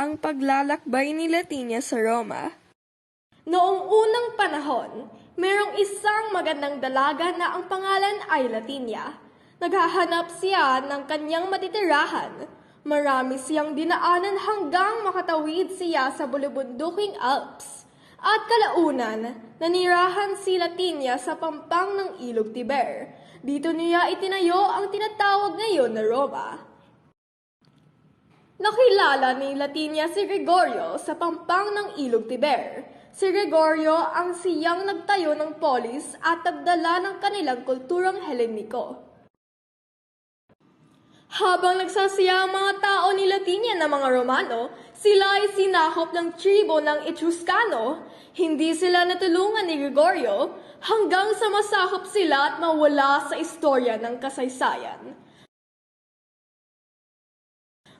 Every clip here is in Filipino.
ang paglalakbay ni Latinia sa Roma. Noong unang panahon, merong isang magandang dalaga na ang pangalan ay Latinia. Naghahanap siya ng kanyang matitirahan. Marami siyang dinaanan hanggang makatawid siya sa bulubunduking Alps. At kalaunan, nanirahan si Latinia sa pampang ng Ilog Tiber. Dito niya itinayo ang tinatawag ngayon na Roma. Nakilala ni Latinia si Gregorio sa pampang ng Ilog Tiber. Si Gregorio ang siyang nagtayo ng polis at nagdala ng kanilang kulturang Heleniko. Habang nagsasaya ang mga tao ni Latinia na mga Romano, sila ay sinakop ng tribo ng Etruscano. Hindi sila natulungan ni Gregorio hanggang sa masakop sila at mawala sa istorya ng kasaysayan.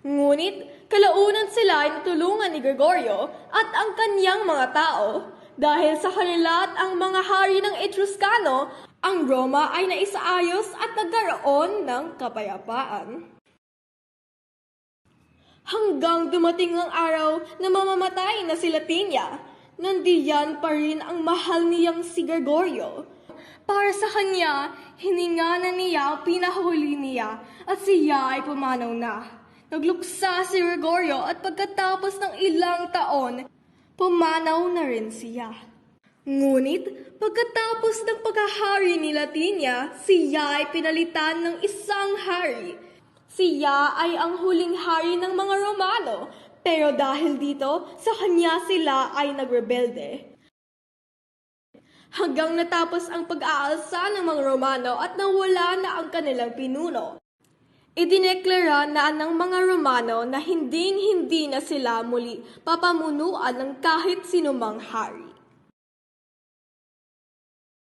Ngunit, kalaunan sila ay natulungan ni Gregorio at ang kanyang mga tao. Dahil sa kanila at ang mga hari ng Etruscano, ang Roma ay naisaayos at nagkaroon ng kapayapaan. Hanggang dumating ang araw na mamamatay na si Latinia, nandiyan pa rin ang mahal niyang si Gregorio. Para sa kanya, hininga na niya pinahuli niya at siya ay pumanaw na. Nagluksa si Gregorio at pagkatapos ng ilang taon, pumanaw na rin siya. Ngunit, pagkatapos ng pagkahari ni Latinia, siya ay pinalitan ng isang hari. Siya ay ang huling hari ng mga Romano, pero dahil dito, sa kanya sila ay nagrebelde. Hanggang natapos ang pag-aalsa ng mga Romano at nawala na ang kanilang pinuno. Idineklara na ng mga Romano na hinding-hindi na sila muli papamunuan ng kahit sinumang hari.